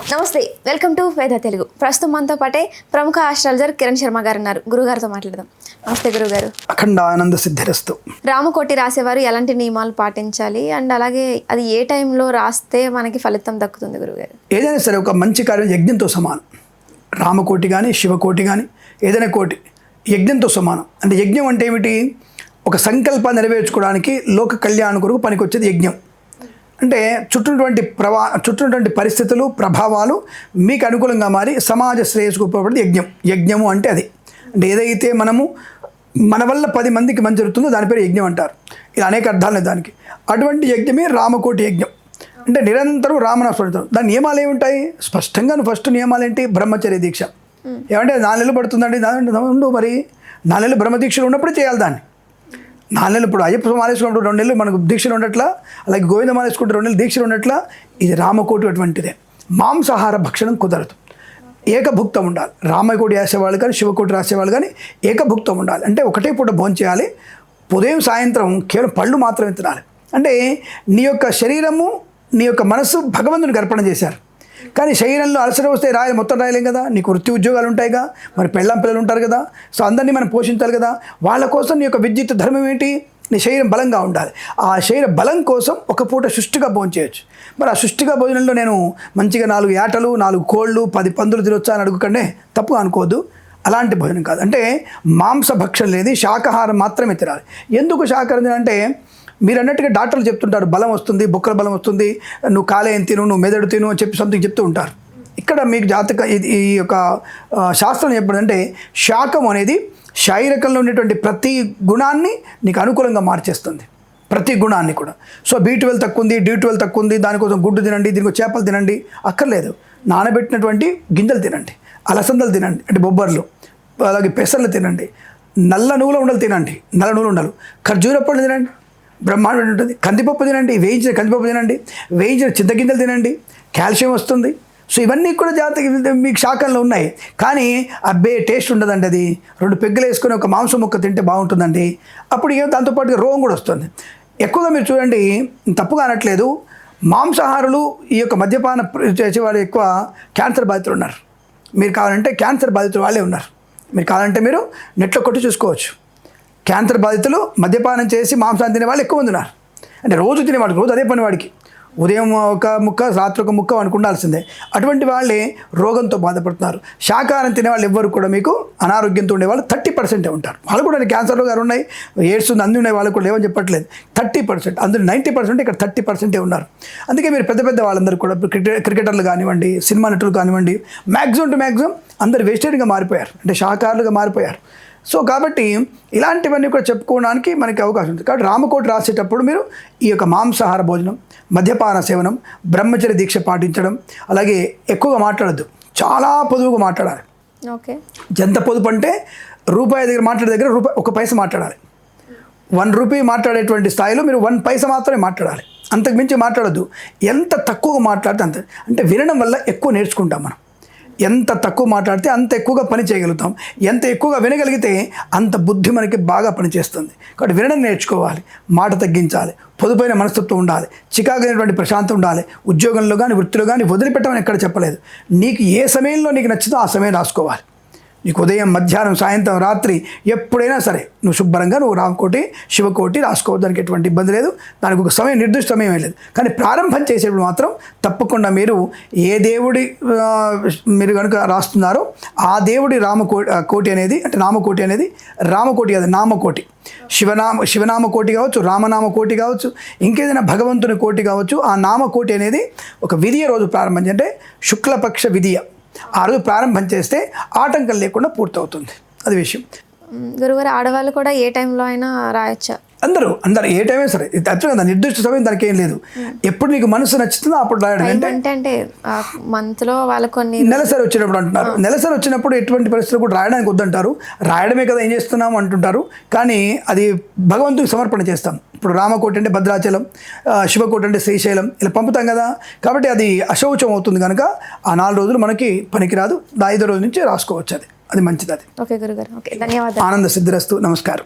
నమస్తే welcome to వేద తెలుగు. ప్రస్తుతం మనతో పాటే ప్రముఖ ఆస్ట్రాలజర్ కిరణ్ శర్మ గారు ఉన్నారు గురుగారితో మాట్లాడదాం. నమస్తే గురుగారు. అఖండ ఆనంద సిద్ధిరస్తు. రామకోటి రాసేవారు ఎలాంటి నియమాలు పాటించాలి? అండ్ అలాగే అది ఏ టైంలో రాస్తే మనకి ఫలితం దక్కుతుంది గురుగారు? ఏదైనా సరే ఒక మంచి కార్యం యజ్ఞంతో సమానం. రామకోటి కానీ శివకోటి కానీ ఏదైనా కోటి యజ్ఞంతో సమానం. అంటే యజ్ఞం అంటే ఏమిటి? ఒక సంకల్పాన్ని నెరవేర్చుకోవడానికి లోక కళ్యాణ కొరకు పనికొచ్చేది యజ్ఞం. అంటే చుట్టూటువంటి ప్రవా చుట్టూటువంటి పరిస్థితులు ప్రభావాలు మీకు అనుకూలంగా మారి సమాజ శ్రేయస్సుకు ఉపయోగపడేది యజ్ఞం. యజ్ఞము అంటే అది. అంటే ఏదైతే మనము మన వల్ల పది మందికి మంచి జరుగుతుందో దాని పేరు యజ్ఞం అంటారు. ఇలా అనేక అర్థాలు దానికి. అటువంటి యజ్ఞమే రామకోటి యజ్ఞం. అంటే నిరంతరం రామనాస్మరితం దాని నియమాలు ఏముంటాయి? స్పష్టంగా ఫస్ట్ నియమాలు ఏంటి బ్రహ్మచర్య దీక్ష. ఏమంటే నాలుగు నెలలు పడుతుందండి. దాని ఉండు మరి. నాలుగు నెలలు బ్రహ్మదీక్షలు ఉన్నప్పుడు చేయాలి దాన్ని. నాలుగు నెలలు ఇప్పుడు అయ్యప్ప మాలేసుకున్నప్పుడు రెండు నెలలు మనకు దీక్షలు ఉండట్లా? అలాగే గోవింద మాలేసుకుంటే రెండు నెలలు దీక్షలు ఉండట్లా? ఇది రామకోటి అటువంటిదే. మాంసాహార భక్షణం కుదరదు. ఏకభుక్తం ఉండాలి. రామకోటి రాసేవాళ్ళు కానీ శివకోటి రాసేవాళ్ళు కానీ ఏకభుక్తం ఉండాలి. అంటే ఒకటే పూట భోజనం చేయాలి. ఉదయం సాయంత్రం కేవలం పళ్ళు మాత్రమే తినాలి. అంటే నీ యొక్క శరీరము నీ యొక్క మనస్సు భగవంతునికి అర్పణ చేశారు. కానీ శరీరంలో అలసట వస్తే రాయి మొత్తం రాయలేం కదా? నీకు వృత్తి ఉద్యోగాలు ఉంటాయిగా? మరి పెళ్ళాం పిల్లలు ఉంటారు కదా? సో అందరినీ మనం పోషించాలి కదా? వాళ్ళ కోసం నీ యొక్క విద్యుత్ ధర్మం ఏంటి? నీ శరీరం బలంగా ఉండాలి. ఆ శరీర బలం కోసం ఒక పూట సుష్టిగా భోజనం చేయొచ్చు. మరి ఆ సుష్టిగా భోజనంలో నేను మంచిగా నాలుగు ఏటలు నాలుగు కోళ్ళు పది పందులు తినొచ్చా అని అడుగుకంటే తప్పుగా అనుకోవద్దు. అలాంటి భోజనం కాదు. అంటే మాంస భక్షణ లేని శాకాహారం మాత్రమే తినాలి. ఎందుకు శాకాహారం తినాలంటే మీరు అన్నట్టుగా డాక్టర్లు చెప్తుంటారు బలం వస్తుంది బుక్కల బలం వస్తుంది నువ్వు కాలేయం తిను నువ్వు మెదడు తిను అని చెప్పి సంథింగ్ చెప్తూ ఉంటారు. ఇక్కడ మీకు జాతక ఇది ఈ యొక్క శాస్త్రం చెప్పడంటే శాకం అనేది శారీరకంలో ఉండేటువంటి ప్రతి గుణాన్ని నీకు అనుకూలంగా మార్చేస్తుంది. ప్రతి గుణాన్ని కూడా. సో బీ ట్వెల్వ్ తక్కువ ఉంది ట్వెల్వ్ తక్కువ ఉంది దానికోసం గుడ్డు తినండి దీనికి చేపలు తినండి అక్కర్లేదు. నానబెట్టినటువంటి గింజలు తినండి అలసందలు తినండి అంటే బొబ్బర్లు అలాగే పెసర్లు తినండి నల్ల నువ్వుల ఉండలు తినండి నల్ల నువ్వులు ఉండలు. ఖర్జూర పళ్ళు తినండి బ్రహ్మాండం ఉంటుంది. కందిపప్పు తినండి వేయించిన కందిపప్పు తినండి వేయించిన చింతగింజలు తినండి కాల్షియం వస్తుంది. సో ఇవన్నీ కూడా జాగ్రత్తగా మీకు శాఖల్లో ఉన్నాయి. కానీ అబ్బే టేస్ట్ ఉండదండి అది. రెండు పెగ్గులు వేసుకుని ఒక మాంసం ముక్క తింటే బాగుంటుందండి. అప్పుడు ఏం దాంతోపాటుగా రోగం కూడా వస్తుంది. ఎక్కువగా మీరు చూడండి తప్పుగా అనట్లేదు. మాంసాహారులు ఈ యొక్క మద్యపాన చేసేవారు ఎక్కువ క్యాన్సర్ బాధితులు ఉన్నారు. మీరు కావాలంటే క్యాన్సర్ బాధితులు వాళ్ళే ఉన్నారు. మీరు కావాలంటే మీరు నెట్లో కొట్టి చూసుకోవచ్చు. క్యాన్సర్ బాధితులు మద్యపానం చేసి మాంసాన్ని తినే వాళ్ళు ఎక్కువ మంది ఉన్నారు. అంటే రోజు తినేవాడికి రోజు అదే పనివాడికి. ఉదయం ఒక ముక్క రాత్రి ఒక ముక్క అనుకుండాల్సిందే. అటువంటి వాళ్ళే రోగంతో బాధపడుతున్నారు. శాకాహారం తినే వాళ్ళు ఎవ్వరు కూడా మీకు అనారోగ్యంతో ఉండే వాళ్ళు థర్టీ పర్సెంటే ఉంటారు. వాళ్ళు కూడా క్యాన్సర్ రోగాలు ఉన్నాయి ఎయిడ్స్ ఉంది అన్ని ఉన్నాయి వాళ్ళు కూడా లేవని చెప్పట్లేదు. థర్టీ పర్సెంట్ అందులో నైంటీ పర్సెంట్ ఇక్కడ థర్టీ పర్సెంటే ఉన్నారు. అందుకే మీరు పెద్ద పెద్ద వాళ్ళందరూ కూడా క్రికెట్ క్రికెటర్లు కానివ్వండి సినిమా నటులు కానివ్వండి మ్యాక్సిమం టు మ్యాక్సిమం అందరు వెజిటేరియన్గా మారిపోయారు. అంటే శాకాహారులుగా మారిపోయారు. సో కాబట్టి ఇలాంటివన్నీ కూడా చెప్పుకోవడానికి మనకి అవకాశం ఉంది. కాబట్టి రామకోటి రాసేటప్పుడు మీరు ఈ యొక్క మాంసాహార భోజనం మద్యపాన సేవనం బ్రహ్మచర్య దీక్ష పాటించడం అలాగే ఎక్కువగా మాట్లాడద్దు. చాలా పొదువుగా మాట్లాడాలి. ఓకే. ఎంత పొదుపు అంటే రూపాయి దగ్గర మాట్లాడే దగ్గర రూపాయి ఒక పైస మాట్లాడాలి. వన్ రూపీ మాట్లాడేటువంటి స్థాయిలో మీరు వన్ పైస మాత్రమే మాట్లాడాలి. అంతకు మించి మాట్లాడద్దు. ఎంత తక్కువగా మాట్లాడితే అంత. అంటే వినడం వల్ల ఎక్కువ నేర్చుకుంటాం మనం. ఎంత తక్కువ మాట్లాడితే అంత ఎక్కువగా పని చేయగలుగుతాం. ఎంత ఎక్కువగా వినగలిగితే అంత బుద్ధి మనకి బాగా పనిచేస్తుంది. కాబట్టి వినడం నేర్చుకోవాలి మాట తగ్గించాలి పొదుపైన మనస్తత్వం ఉండాలి చికాగైనటువంటి ప్రశాంతం ఉండాలి ఉద్యోగంలో కానీ వృత్తిలో కానీ వదిలిపెట్టమని ఎక్కడ చెప్పలేదు. నీకు ఏ సమయంలో నీకు నచ్చిందో ఆ సమయం రాసుకోవాలి. నీకు ఉదయం మధ్యాహ్నం సాయంత్రం రాత్రి ఎప్పుడైనా సరే నువ్వు శుభ్రంగా నువ్వు రామకోటి శివకోటి రాసుకో దానికి ఎటువంటి ఇబ్బంది లేదు. దానికి ఒక సమయం నిర్దిష్ట సమయం లేదు. కానీ ప్రారంభం చేసేప్పుడు మాత్రం తప్పకుండా మీరు ఏ దేవుడి మీరు కనుక రాస్తున్నారో ఆ దేవుడి రామకో కోటి అనేది అంటే నామకోటి అనేది రామకోటి కాదు నామకోటి. శివనామ శివనామ కోటి కావచ్చు రామనామ కోటి కావచ్చు ఇంకేదైనా భగవంతుని కోటి కావచ్చు ఆ నామకోటి అనేది ఒక విధియ రోజు ప్రారంభం. అంటే శుక్లపక్ష విధియ. ఆ రోజు ప్రారంభం చేస్తే ఆటంకం లేకుండా పూర్తవుతుంది. అది విషయం. గురుగారు ఆడవాళ్ళు కూడా ఏ టైంలో అయినా రాయొచ్చా? అందరూ అందరు ఏ టైమే సరే కదా నిర్దిష్ట సమయం దానికి ఏం లేదు. ఎప్పుడు నీకు మనసు నచ్చుతుందో అప్పుడు రాయడం అంటే? అంటే అంటే మంత్లో వాళ్ళకు కొన్ని నెలసరి వచ్చినప్పుడు అంటున్నారు. నెలసరి వచ్చినప్పుడు ఎటువంటి పరిస్థితులు కూడా రాయడానికి వద్దంటారు. రాయడమే కదా ఏం చేస్తున్నాము అంటుంటారు. కానీ అది భగవంతుడికి సమర్పణ చేస్తాం. ఇప్పుడు రామకోటి అంటే భద్రాచలం శివకోటి అంటే శ్రీశైలం ఇలా పంపుతాం కదా. కాబట్టి అది అశౌచం అవుతుంది కనుక ఆ నాలుగు రోజులు మనకి పనికిరాదు. ఐదో రోజు నుంచి రాసుకోవచ్చు అది. అది మంచిది అది. ఓకే గురుగారు. ఓకే ధన్యవాదాలు. ఆనంద సిద్ధిరస్తు నమస్కారం.